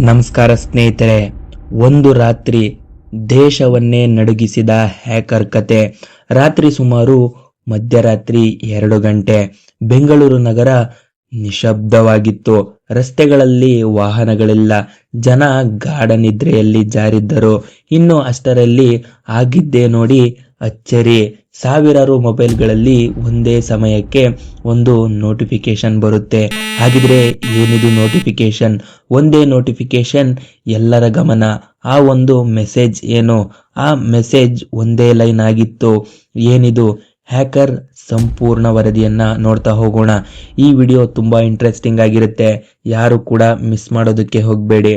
ನಮಸ್ಕಾರ ಸ್ನೇಹಿತರೆ, ಒಂದು ರಾತ್ರಿ ದೇಶವನ್ನೇ ನಡುಗಿಸಿದ ಹ್ಯಾಕರ್ ಕತೆ. ರಾತ್ರಿ ಸುಮಾರು ಮಧ್ಯರಾತ್ರಿ ಎರಡು ಗಂಟೆ. ಬೆಂಗಳೂರು ನಗರ ನಿಶಬ್ದವಾಗಿತ್ತು. ರಸ್ತೆಗಳಲ್ಲಿ ವಾಹನಗಳಿಲ್ಲ. ಜನ ಗಾಢ ನಿದ್ರೆಯಲ್ಲಿ ಜಾರಿದ್ದರು. ಇನ್ನು ಅಷ್ಟರಲ್ಲಿ ಆಗಿದ್ದೇ ನೋಡಿ ಅಚ್ಚರಿ. ಸಾವಿರಾರು ಮೊಬೈಲ್ಗಳಲ್ಲಿ ಒಂದೇ ಸಮಯಕ್ಕೆ ಒಂದು ನೋಟಿಫಿಕೇಶನ್ ಬರುತ್ತೆ. ಹಾಗಿದ್ರೆ ಏನಿದು ನೋಟಿಫಿಕೇಶನ್ ಒಂದೇ ನೋಟಿಫಿಕೇಶನ್ ಎಲ್ಲರ ಗಮನ. ಆ ಒಂದು ಮೆಸೇಜ್ ಏನು? ಆ ಮೆಸೇಜ್ ಒಂದೇ ಲೈನ್ ಆಗಿತ್ತು. ಏನಿದು? ಹ್ಯಾಕರ್ ಸಂಪೂರ್ಣ ವರದಿಯನ್ನ ನೋಡ್ತಾ ಹೋಗೋಣ. ಈ ವಿಡಿಯೋ ತುಂಬಾ ಇಂಟ್ರೆಸ್ಟಿಂಗ್ ಆಗಿರುತ್ತೆ. ಯಾರು ಕೂಡ ಮಿಸ್ ಮಾಡೋದಕ್ಕೆ ಹೋಗಬೇಡಿ.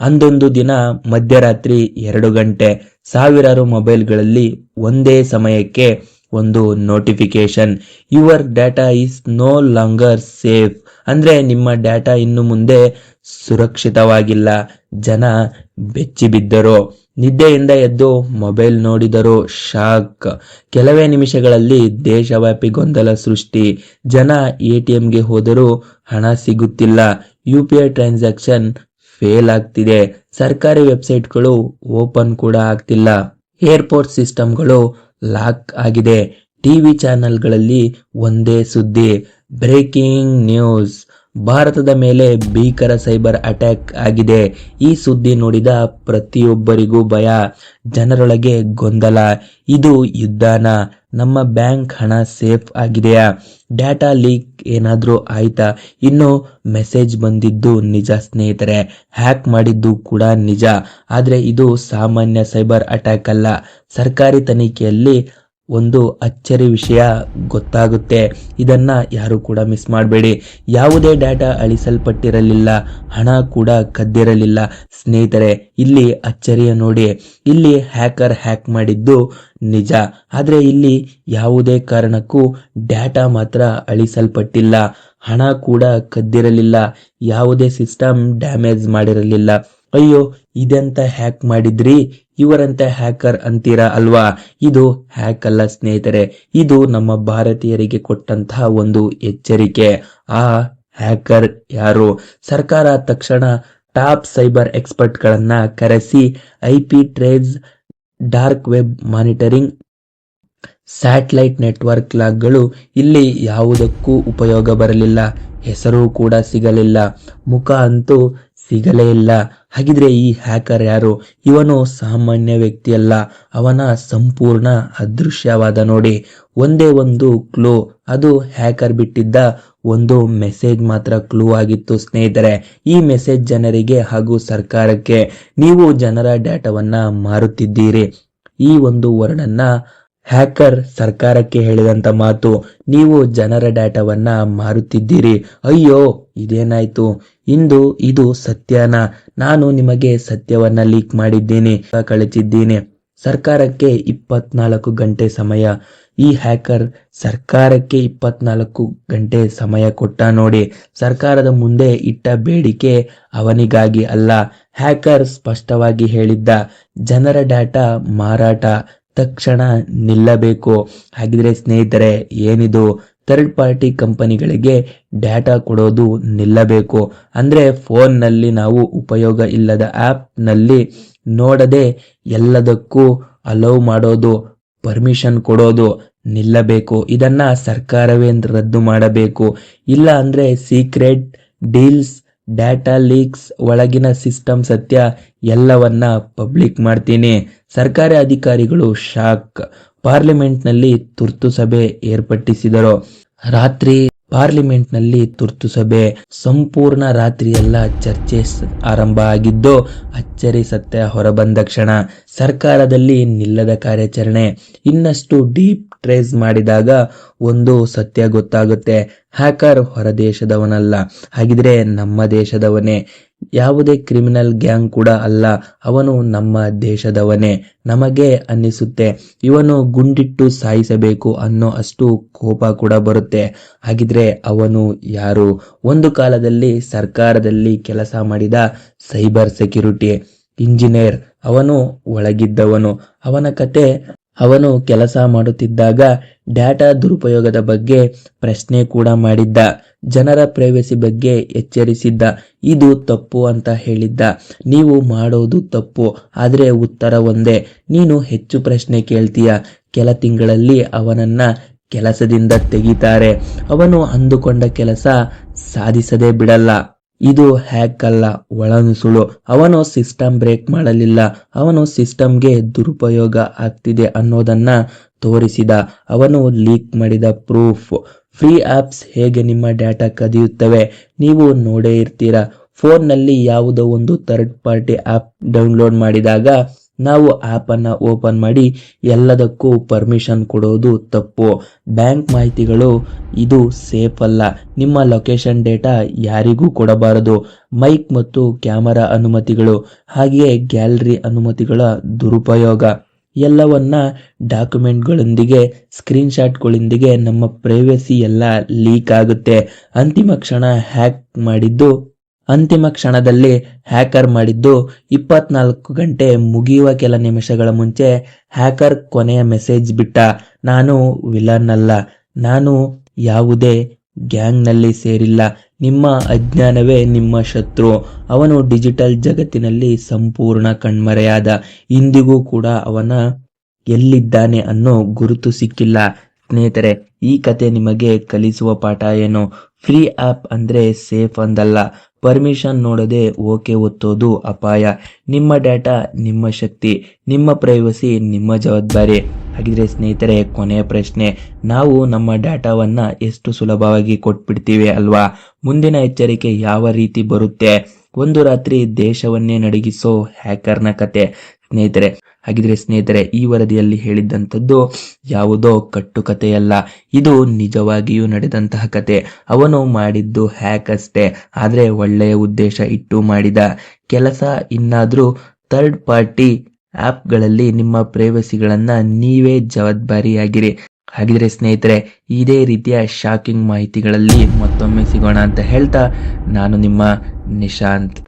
ಅಂದೊಂದು ದಿನ ಮಧ್ಯರಾತ್ರಿ ಎರಡು ಗಂಟೆ ಸಾವಿರಾರು ಮೊಬೈಲ್ಗಳಲ್ಲಿ ಒಂದೇ ಸಮಯಕ್ಕೆ ಒಂದು notification your data is no longer safe. ಅಂದ್ರೆ ನಿಮ್ಮ ಡಾಟಾ ಇನ್ನು ಮುಂದೆ ಸುರಕ್ಷಿತವಾಗಿಲ್ಲ. ಜನ ಬೆಚ್ಚಿ ಬಿದ್ದರು. ನಿದ್ದೆಯಿಂದ ಎದ್ದು ಮೊಬೈಲ್ ನೋಡಿದರು. ಶಾಕ್. ಕೆಲವೇ ನಿಮಿಷಗಳಲ್ಲಿ ದೇಶವ್ಯಾಪಿ ಗೊಂದಲ ಸೃಷ್ಟಿ. ಜನ ಎ ಎಟಿಎಂಗೆ ಹೋದರೂ ಹಣ ಸಿಗುತ್ತಿಲ್ಲ. U P I transaction fail ಆಗ್ತಿದೆ. ಸರ್ಕಾರಿ ವೆಬ್ಸೈಟ್ಗಳು ಓಪನ್ ಕೂಡ ಆಗ್ತಿಲ್ಲ. ಏರ್ಪೋರ್ಟ್ ಸಿಸ್ಟಮ್ಗಳು ಲಾಕ್ ಆಗಿದೆ. ಟಿವಿ ಚಾನೆಲ್ಗಳಲ್ಲಿ ಒಂದೇ ಸುದ್ದಿ. ಬ್ರೇಕಿಂಗ್ ನ್ಯೂಸ್ ಭಾರತದ ಮೇಲೆ ಭೀಕರ ಸೈಬರ್ ಅಟ್ಯಾಕ್ ಆಗಿದೆ. ಈ ಸುದ್ದಿ ನೋಡಿದ ಪ್ರತಿಯೊಬ್ಬರಿಗೂ ಭಯ, ಜನರೊಳಗೆ ಗೊಂದಲ. ಇದು ಯುದ್ಧಾನ? ನಮ್ಮ ಬ್ಯಾಂಕ್ ಹಣ ಸೇಫ್ ಆಗಿದೆಯಾ? ಡಾಟಾ ಲೀಕ್ ಏನಾದರೂ ಆಯ್ತಾ? ಇನ್ನು ಮೆಸೇಜ್ ಬಂದಿದ್ದು ನಿಜ ಸ್ನೇಹಿತರೆ, ಹ್ಯಾಕ್ ಮಾಡಿದ್ದು ಕೂಡ ನಿಜ. ಆದರೆ ಇದು ಸಾಮಾನ್ಯ ಸೈಬರ್ ಅಟ್ಯಾಕ್ ಅಲ್ಲ. ಸರ್ಕಾರಿ ತನಿಖೆಯಲ್ಲಿ ಒಂದು ಅಚ್ಚರಿ ವಿಷಯ ಗೊತ್ತಾಗುತ್ತೆ. ಇದನ್ನ ಯಾರು ಕೂಡ ಮಿಸ್ ಮಾಡಬೇಡಿ. ಯಾವುದೇ ಡಾಟಾ ಅಳಿಸಲ್ಪಟ್ಟಿರಲಿಲ್ಲ, ಹಣ ಕೂಡ ಕದ್ದಿರಲಿಲ್ಲ. ಸ್ನೇಹಿತರೆ, ಇಲ್ಲಿ ಅಚ್ಚರಿಯ ನೋಡಿ. ಇಲ್ಲಿ ಹ್ಯಾಕರ್ ಹ್ಯಾಕ್ ಮಾಡಿದ್ದು ನಿಜ. ಆದರೆ ಇಲ್ಲಿ ಯಾವುದೇ ಕಾರಣಕ್ಕೂ ಡಾಟಾ ಮಾತ್ರ ಅಳಿಸಲ್ಪಟ್ಟಿಲ್ಲ. ಹಣ ಕೂಡ ಕದ್ದಿರಲಿಲ್ಲ. ಯಾವುದೇ ಸಿಸ್ಟಮ್ ಡ್ಯಾಮೇಜ್ ಮಾಡಿರಲಿಲ್ಲ. ಅಯ್ಯೋ, ಇದೆಂತ ಹ್ಯಾಕ್ ಮಾಡಿದ್ರಿ? ಇವರಂತ ಹ್ಯಾಕರ್ ಅಂತೀರಾ ಅಲ್ವಾ? ಇದು ಹ್ಯಾಕ್ ಅಲ್ಲ ಸ್ನೇಹಿತರೆ, ಇದು ನಮ್ಮ ಭಾರತೀಯರಿಗೆ ಕೊಟ್ಟಂತಹ ಒಂದು ಎಚ್ಚರಿಕೆ. ಆ ಹ್ಯಾಕರ್ ಯಾರು? ಸರ್ಕಾರ ತಕ್ಷಣ ಟಾಪ್ ಸೈಬರ್ ಎಕ್ಸ್ಪರ್ಟ್ ಗಳನ್ನ ಕರೆಸಿ I P trades dark web monitoring satellite network ಲಾಗ್ಗಳು ಇಲ್ಲಿ ಯಾವುದಕ್ಕೂ ಉಪಯೋಗ ಬರಲಿಲ್ಲ. ಹೆಸರು ಕೂಡ ಸಿಗಲಿಲ್ಲ. ಮುಖ ಅಂತೂ ಸಿಗಲೇ ಇಲ್ಲ. ಹಾಗಿದ್ರೆ ಈ ಹ್ಯಾಕರ್ ಯಾರು? ಇವನು ಸಾಮಾನ್ಯ ವ್ಯಕ್ತಿಯಲ್ಲ. ಅವನ ಸಂಪೂರ್ಣ ಅದೃಶ್ಯವಾದ ನೋಡಿ. ಒಂದೇ ಒಂದು ಕ್ಲೂ ಅದು ಹ್ಯಾಕರ್ ಬಿಟ್ಟಿದ್ದ ಒಂದು ಮೆಸೇಜ್ ಮಾತ್ರ ಕ್ಲೂ ಆಗಿತ್ತು ಸ್ನೇಹಿತರೆ. ಈ ಮೆಸೇಜ್ ಜನರಿಗೆ ಹಾಗೂ ಸರ್ಕಾರಕ್ಕೆ. ನೀವು ಜನರ ಡೇಟಾವನ್ನ ಮಾರುತ್ತಿದ್ದೀರಿ. ಈ ಒಂದು ವರ್ಡನ್ನ ಹ್ಯಾಕರ್ ಸರ್ಕಾರಕ್ಕೆ ಹೇಳಿದಂತ ಮಾತು ನೀವು ಜನರ ಡಾಟಾವನ್ನ ಮಾರುತ್ತಿದ್ದೀರಿ. ಅಯ್ಯೋ, ಇದೇನಾಯ್ತು? ಇಂದು ಇದು ಸತ್ಯನ. ನಾನು ನಿಮಗೆ ಸತ್ಯವನ್ನ ಲೀಕ್ ಮಾಡಿದ್ದೀನಿ, ಕಳಿಸಿದ್ದೀನಿ. ಸರ್ಕಾರಕ್ಕೆ ಇಪ್ಪತ್ನಾಲ್ಕು ಗಂಟೆ ಸಮಯ. ಈ ಹ್ಯಾಕರ್ ಸರ್ಕಾರಕ್ಕೆ ಇಪ್ಪತ್ನಾಲ್ಕು ಗಂಟೆ ಸಮಯ ಕೊಟ್ಟ ನೋಡಿ, ಸರ್ಕಾರದ ಮುಂದೆ ಇಟ್ಟ ಬೇಡಿಕೆ ಅವನಿಗಾಗಿ ಅಲ್ಲ. ಹ್ಯಾಕರ್ ಸ್ಪಷ್ಟವಾಗಿ ಹೇಳಿದ್ದ, ಜನರ ಡಾಟಾ ಮಾರಾಟ. ತಕ್ಷಣ ನಿಲ್ಲಬೇಕು. ಹಾಗಿದ್ರೆ ಸ್ನೇಹಿತರೆ, ಏನಿದು? ಥರ್ಡ್ ಪಾರ್ಟಿ ಕಂಪನಿಗಳಿಗೆ ಡೇಟಾ ಕೊಡೋದು ನಿಲ್ಲಬೇಕು. ಅಂದರೆ ಫೋನ್ನಲ್ಲಿ ನಾವು ಉಪಯೋಗ ಇಲ್ಲದ ಆ್ಯಪ್ನಲ್ಲಿ ನೋಡದೆ ಎಲ್ಲದಕ್ಕೂ ಅಲೌ ಮಾಡೋದು, ಪರ್ಮಿಷನ್ ಕೊಡೋದು ನಿಲ್ಲಬೇಕು. ಇದನ್ನ ಸರ್ಕಾರವೇ ರದ್ದು ಮಾಡಬೇಕು. ಇಲ್ಲ ಅಂದರೆ ಸೀಕ್ರೆಟ್ ಡೀಲ್ಸ್ ಡಾಟಾ ಲೀಕ್ಸ್ ಒಳಗಿನ ಸಿಸ್ಟಮ್ ಸತ್ಯ ಎಲ್ಲವನ್ನ ಪಬ್ಲಿಕ್ ಮಾಡ್ತೀನಿ. ಸರ್ಕಾರಿ ಅಧಿಕಾರಿಗಳು ಶಾಕ್ ಪಾರ್ಲಿಮೆಂಟ್ನಲ್ಲಿ ತುರ್ತು ಸಭೆ ಏರ್ಪಟ್ಟಿಸಿದರು. ರಾತ್ರಿ ಪಾರ್ಲಿಮೆಂಟ್ನಲ್ಲಿ ತುರ್ತು ಸಭೆ. ಸಂಪೂರ್ಣ ರಾತ್ರಿಯೆಲ್ಲ ಚರ್ಚೆ ಆರಂಭ ಆಗಿದ್ದು, ಅಚ್ಚರಿ ಸತ್ಯ ಹೊರಬಂದ ಕ್ಷಣ. ಸರ್ಕಾರದಲ್ಲಿ ನಿಲ್ಲದ ಕಾರ್ಯಾಚರಣೆ. ಇನ್ನಷ್ಟು ಡೀಪ್ ಟ್ರೇಸ್ ಮಾಡಿದಾಗ ಒಂದು ಸತ್ಯ ಗೊತ್ತಾಗುತ್ತೆ. ಹ್ಯಾಕರ್ ಹೊರದೇಶದವನಲ್ಲ ಹಾಗಿದ್ರೆ ನಮ್ಮ ದೇಶದವನೇ. ಯಾವುದೇ ಕ್ರಿಮಿನಲ್ ಗ್ಯಾಂಗ್ ಕೂಡ ಅಲ್ಲ. ಅವನು ನಮ್ಮ ದೇಶದವನೇ. ನಮಗೆ ಅನ್ನಿಸುತ್ತೆ. ಇವನು ಗುಂಡಿಟ್ಟು ಸಾಯಿಸಬೇಕು ಅನ್ನೋ ಅಷ್ಟು ಕೋಪ ಕೂಡ ಬರುತ್ತೆ. ಹಾಗಿದ್ರೆ ಅವನು ಯಾರು? ಒಂದು ಕಾಲದಲ್ಲಿ ಸರ್ಕಾರದಲ್ಲಿ ಕೆಲಸ ಮಾಡಿದ ಸೈಬರ್ ಸೆಕ್ಯೂರಿಟಿ ಇಂಜಿನಿಯರ್. ಅವನು ಒಳಗಿದ್ದವನು. ಅವನ ಕತೆ ಅವನು ಕೆಲಸ ಮಾಡುತ್ತಿದ್ದಾಗ ಡಾಟಾ ದುರುಪಯೋಗದ ಬಗ್ಗೆ ಪ್ರಶ್ನೆ ಕೂಡ ಮಾಡಿದ್ದ. ಜನರ ಪ್ರೈವಸಿ ಬಗ್ಗೆ ಎಚ್ಚರಿಸಿದ್ದ. ಇದು ತಪ್ಪು ಅಂತ ಹೇಳಿದ್ದ. ನೀವು ಮಾಡೋದು ತಪ್ಪು, ಆದರೆ ಉತ್ತರ ಒಂದೇ. ನೀನು ಹೆಚ್ಚು ಪ್ರಶ್ನೆ ಕೇಳ್ತೀಯ. ಕೆಲ ತಿಂಗಳಲ್ಲಿ ಅವನನ್ನ ಕೆಲಸದಿಂದ ತೆಗಿತಾರೆ. ಅವನು ಅಂದುಕೊಂಡ ಕೆಲಸ ಸಾಧಿಸದೇ ಬಿಡಲ್ಲ. ಇದು ಹ್ಯಾಕ್ ಅಲ್ಲ ಒಳನುಸುಳು ಅವನು ಸಿಸ್ಟಮ್ ಬ್ರೇಕ್ ಮಾಡಲಿಲ್ಲ. ಅವನು ಸಿಸ್ಟಮ್ಗೆ ದುರುಪಯೋಗ ಆಗ್ತಿದೆ ಅನ್ನೋದನ್ನ ತೋರಿಸಿದ. ಅವನು ಲೀಕ್ ಮಾಡಿದ ಪ್ರೂಫ್. ಫ್ರೀ ಆಪ್ಸ್ ಹೇಗೆ ನಿಮ್ಮ ಡಾಟಾ ಕದಿಯುತ್ತವೆ? ನೀವು ನೋಡೇ ಇರ್ತೀರಾ? ಫೋನ್ನಲ್ಲಿ ಯಾವುದೋ ಒಂದು ಥರ್ಡ್ ಪಾರ್ಟಿ ಆ್ಯಪ್ ಡೌನ್ಲೋಡ್ ಮಾಡಿದಾಗ ನಾವು ಆ್ಯಪನ್ನು ಓಪನ್ ಮಾಡಿ ಎಲ್ಲದಕ್ಕೂ ಪರ್ಮಿಷನ್ ಕೊಡೋದು ತಪ್ಪು. ಬ್ಯಾಂಕ್ ಮಾಹಿತಿಗಳು ಇದು ಸೇಫ್ ಅಲ್ಲ. ನಿಮ್ಮ ಲೊಕೇಶನ್ ಡೇಟಾ ಯಾರಿಗೂ ಕೊಡಬಾರದು. ಮೈಕ್ ಮತ್ತು ಕ್ಯಾಮರಾ ಅನುಮತಿಗಳು, ಹಾಗೆಯೇ ಗ್ಯಾಲರಿ ಅನುಮತಿಗಳ ದುರುಪಯೋಗ. ಎಲ್ಲವನ್ನ ಡಾಕ್ಯುಮೆಂಟ್ಗಳೊಂದಿಗೆ ಸ್ಕ್ರೀನ್ಶಾಟ್ಗಳೊಂದಿಗೆ ನಮ್ಮ ಪ್ರೈವಸಿ ಎಲ್ಲ ಲೀಕ್ ಆಗುತ್ತೆ. ಅಂತಿಮ ಕ್ಷಣ ಹ್ಯಾಕ್ ಮಾಡಿದ್ದು ಅಂತಿಮ ಕ್ಷಣದಲ್ಲಿ ಹ್ಯಾಕರ್ ಮಾಡಿದ್ದು ಇಪ್ಪತ್ನಾಲ್ಕು ಗಂಟೆ ಮುಗಿಯುವ ಕೆಲ ನಿಮಿಷಗಳ ಮುಂಚೆ ಹ್ಯಾಕರ್ ಕೊನೆಯ ಮೆಸೇಜ್ ಬಿಟ್ಟ, ನಾನು ವಿಲನ್ ಅಲ್ಲ ನಾನು ಯಾವುದೇ ಗ್ಯಾಂಗ್ನಲ್ಲಿ ಸೇರಿಲ್ಲ, ನಿಮ್ಮ ಅಜ್ಞಾನವೇ ನಿಮ್ಮ ಶತ್ರು. ಅವನು ಡಿಜಿಟಲ್ ಜಗತ್ತಿನಲ್ಲಿ ಸಂಪೂರ್ಣ ಕಣ್ಮರೆಯಾದ, ಇಂದಿಗೂ ಕೂಡ ಅವನ ಎಲ್ಲಿದ್ದಾನೆ ಅನ್ನೋ ಗುರುತು ಸಿಕ್ಕಿಲ್ಲ. ಸ್ನೇಹಿತರೆ, ಈ ಕತೆ ನಿಮಗೆ ಕಲಿಸುವ ಪಾಠ ಏನು? ಫ್ರೀ ಆ್ಯಪ್ ಅಂದರೆ ಸೇಫ್ ಅಂದಲ್ಲ. ಪರ್ಮಿಷನ್ ನೋಡದೆ ಓಕೆ ಒತ್ತೋದು ಅಪಾಯ. ನಿಮ್ಮ ಡಾಟಾ ನಿಮ್ಮ ಶಕ್ತಿ, ನಿಮ್ಮ ಪ್ರೈವಸಿ ನಿಮ್ಮ ಜವಾಬ್ದಾರಿ. ಹಾಗಿದ್ರೆ ಸ್ನೇಹಿತರೆ, ಕೊನೆಯ ಪ್ರಶ್ನೆ. ನಾವು ನಮ್ಮ ಡಾಟಾವನ್ನ ಎಷ್ಟು ಸುಲಭವಾಗಿ ಕೊಟ್ಬಿಡ್ತೀವಿ ಅಲ್ವಾ? ಮುಂದಿನ ಎಚ್ಚರಿಕೆ ಯಾವ ರೀತಿ ಬರುತ್ತೆ? ಒಂದು ರಾತ್ರಿ ದೇಶವನ್ನೇ ನಡಗಿಸೋ ಹ್ಯಾಕರ್ನ ಕತೆ. ಸ್ನೇಹಿತರೆ, ಹಾಗಿದ್ರೆ ಸ್ನೇಹಿತರೆ, ಈ ವರದಿಯಲ್ಲಿ ಹೇಳಿದ್ದಂಥದ್ದು ಯಾವುದೋ ಕಟ್ಟುಕತೆಯಲ್ಲ ಇದು ನಿಜವಾಗಿಯೂ ನಡೆದಂತಹ ಕತೆ ಅವನು ಮಾಡಿದ್ದು ಹ್ಯಾಕ್ ಅಷ್ಟೇ. ಆದರೆ ಒಳ್ಳೆಯ ಉದ್ದೇಶ ಇಟ್ಟು ಮಾಡಿದ. ಕೆಲಸ ಇನ್ನಾದರೂ ಥರ್ಡ್ ಪಾರ್ಟಿ ಆ್ಯಪ್ಗಳಲ್ಲಿ ನಿಮ್ಮ ಪ್ರೈವಸಿಗಳನ್ನು ನೀವೇ ಜವಾಬ್ದಾರಿಯಾಗಿರಿ. ಹಾಗಿದ್ರೆ ಸ್ನೇಹಿತರೆ, ಇದೇ ರೀತಿಯ ಶಾಕಿಂಗ್ ಮಾಹಿತಿಗಳಲ್ಲಿ ಮತ್ತೊಮ್ಮೆ ಸಿಗೋಣ ಅಂತ ಹೇಳ್ತಾ ನಾನು ನಿಮ್ಮ ನಿಶಾಂತ್.